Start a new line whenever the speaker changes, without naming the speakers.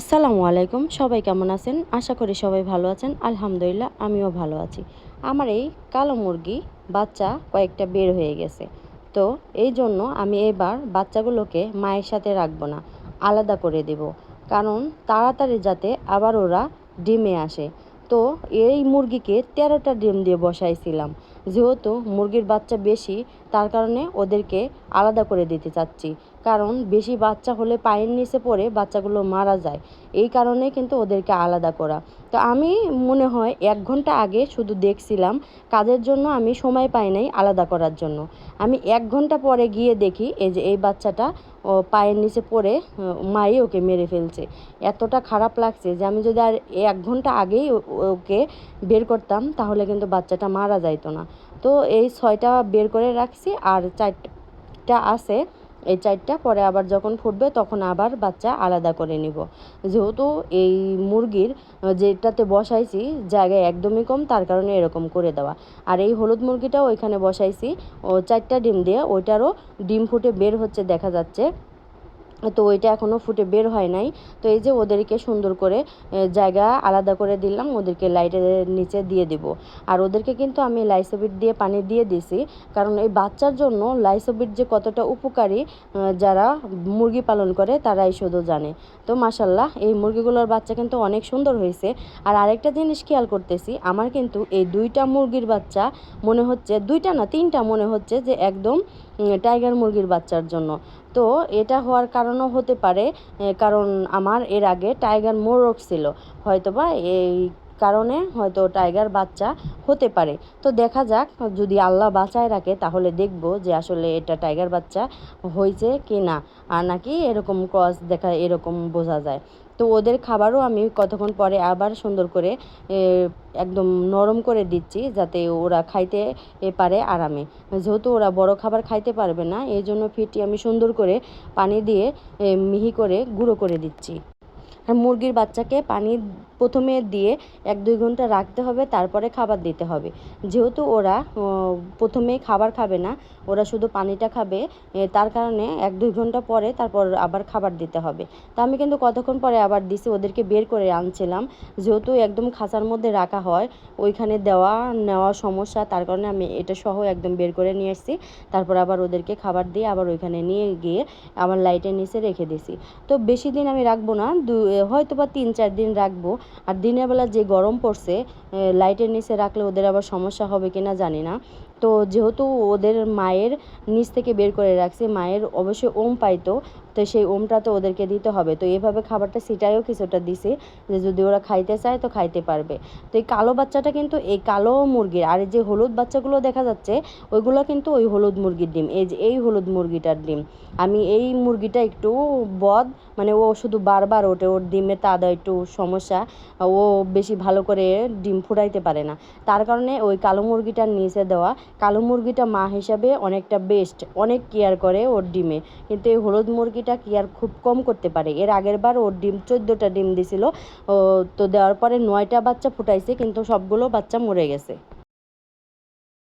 আসসালামু আলাইকুম, সবাই কেমন আছেন? আশা করি সবাই ভালো আছেন। আলহামদুলিল্লাহ, আমিও ভালো আছি। আমার এই কালো মুরগি বাচ্চা কয়েকটা বের হয়ে গেছে। তো এই জন্য আমি এবার বাচ্চাগুলোকে মায়ের সাথে রাখব না, আলাদা করে দেব। কারণ তাড়াতাড়ি যাতে আবার ওরা ডিমে আসে। তো এই মুরগিকে তেরোটা ডিম দিয়ে বসাইছিলাম। যেহেতু মুরগির বাচ্চা বেশি, তার কারণে ওদেরকে আলাদা করে দিতে চাচ্ছি। কারণ বেশি বাচ্চা হলে পায়ের নিচে পড়ে বাচ্চাগুলো মারা যায়। এই কারণে কিন্তু ওদেরকে আলাদা করা। তো আমি মনে হয় এক ঘণ্টা আগে শুধু দেখছিলাম কাজের জন্য আমি সময় পাই নাই আলাদা করার জন্য। আমি এক ঘণ্টা পরে গিয়ে দেখি এই যে এই বাচ্চাটা পায়ের নিচে পড়ে মাই ওকে মেরে ফেলছে। এতটা খারাপ লাগছে যে আমি যদি আর এক ঘণ্টা আগেই ওকে বের করতাম তাহলে কিন্তু বাচ্চাটা মারা যাইতো না। তো এই ছয়টা বের করে রাখছি আর চারটা আছে এই চারটা, পরে আবার যখন ফুটবে তখন আবার বাচ্চা আলাদা করে নিব। যেহেতু এই মুরগির যেটাতে বসাইছি জায়গায় একদমই কম, তার কারণে এরকম করে দেওয়া। আর এই হলুদ মুরগিটাও ওইখানে বসাইছি, ও চারটা ডিম দিয়ে, ওইটারও ডিম ফুটে বের হচ্ছে দেখা যাচ্ছে। তো ওইটা এখনও ফুটে বের হয় নাই। তো এই যে ওদেরকে সুন্দর করে জায়গা আলাদা করে দিলাম, ওদেরকে লাইটের নিচে দিয়ে দিব। আর ওদেরকে কিন্তু আমি লাইসোবিট দিয়ে পানি দিয়ে দিছি, কারণ এই বাচ্চার জন্য লাইসোবিট যে কতটা উপকারী যারা মুরগি পালন করে তারাই শুধু জানে। তো মাসাল্লাহ এই মুরগিগুলোর বাচ্চা কিন্তু অনেক সুন্দর হয়েছে। আর আরেকটা জিনিস খেয়াল করতেছি, আমার কিন্তু এই দুইটা মুরগির বাচ্চা মনে হচ্ছে, দুইটা না তিনটা মনে হচ্ছে যে একদম টাইগার মুরগির বাচ্চার জন্য। তো এটা হওয়ার কারণও হতে পারে কারণ আমার এর আগে টাইগার মোরগ ছিল। হয়তোবা এই কারণে হয়তো টাইগার বাচ্চা হতে পারে। তো দেখা যাক, যদি আল্লাহ বাঁচায় রাখে, তাহলে দেখব যে আসলে এটা টাইগার বাচ্চা হয়েছে কি না আর নাকি এরকম ক্রস দেখা, এরকম বোঝা যায়। তো ওদের খাবারও আমি কতক্ষণ পরে আবার সুন্দর করে একদম নরম করে দিচ্ছি, যাতে ওরা খাইতে পারে আরামে। যেহেতু ওরা বড় খাবার খাইতে পারবে না, এই জন্য ফিটি আমি সুন্দর করে পানি দিয়ে মিহি করে গুঁড়ো করে দিচ্ছি। মুরগির বাচ্চাকে পানি প্রথমে দিয়ে এক দুই ঘণ্টা রাখতে হবে, তারপরে খাবার দিতে হবে। যেহেতু ওরা প্রথমে খাবার খাবে না, ওরা শুধু পানিটা খাবে তার কারণে এক দুই ঘণ্টা পরে তারপর আবার খাবার দিতে হবে। তা আমি কিন্তু কতক্ষণ পরে আবার দিছি, ওদেরকে বের করে আনছিলাম। যেহেতু একদম খাঁচার মধ্যে রাখা হয়, ওইখানে দেওয়া নেওয়া সমস্যা, তার কারণে আমি এটা সহ একদম বের করে নিয়ে এসেছি তারপর আবার ওদেরকে খাবার দিয়ে আবার ওইখানে নিয়ে গিয়ে আমার লাইটের নিচে রেখে দিছি। তো বেশি দিন আমি রাখব না, দু হয়তো বা তিন চার দিন রাখব আর দিনের বেলা যে গরম পড়ছে লাইটের নিচে রাখলে ওদের আবার সমস্যা হবে কিনা জানি না। তো যেহেতু ওদের মায়ের নিচ থেকে বের করে রাখছে, মায়ের অবশ্যই ওম পাইতো তো সেই ওমটা তো ওদেরকে দিতে হবে। তো এভাবে খাবারটা সিটাইও কিছুটা দিছি যে যদি ওরা খাইতে চায় তো খাইতে পারবে। তো এই কালো বাচ্চাটা কিন্তু এই কালো মুরগির, আর যে হলুদ বাচ্চাগুলো দেখা যাচ্ছে, ওইগুলো কিন্তু ওই হলুদ মুরগির ডিম, এই যে এই হলুদ মুরগিটার ডিম। আমি এই মুরগিটা একটু বদ মানে ও শুধু বারবার ওঠে, ওর ডিমের তাদা একটু সমস্যা, ও বেশি ভালো করে ডিম ফুটাইতে পারে না। তার কারণে ওই কালো মুরগিটার নিচে দেওয়া, কালো মুরগিটা মা হিসাবে অনেকটা বেস্ট অনেক কেয়ার করে ওর ডিমে। কিন্তু এই হলুদ মুরগিটা আর খুব কম করতে পারে? এর আগের বার ওর ডিম, চোদ্দোটা ডিম দিছিল। তো দেওয়ার পরে নয়টা বাচ্চা ফুটাইছে, কিন্তু সবগুলো বাচ্চা মরে গেছে।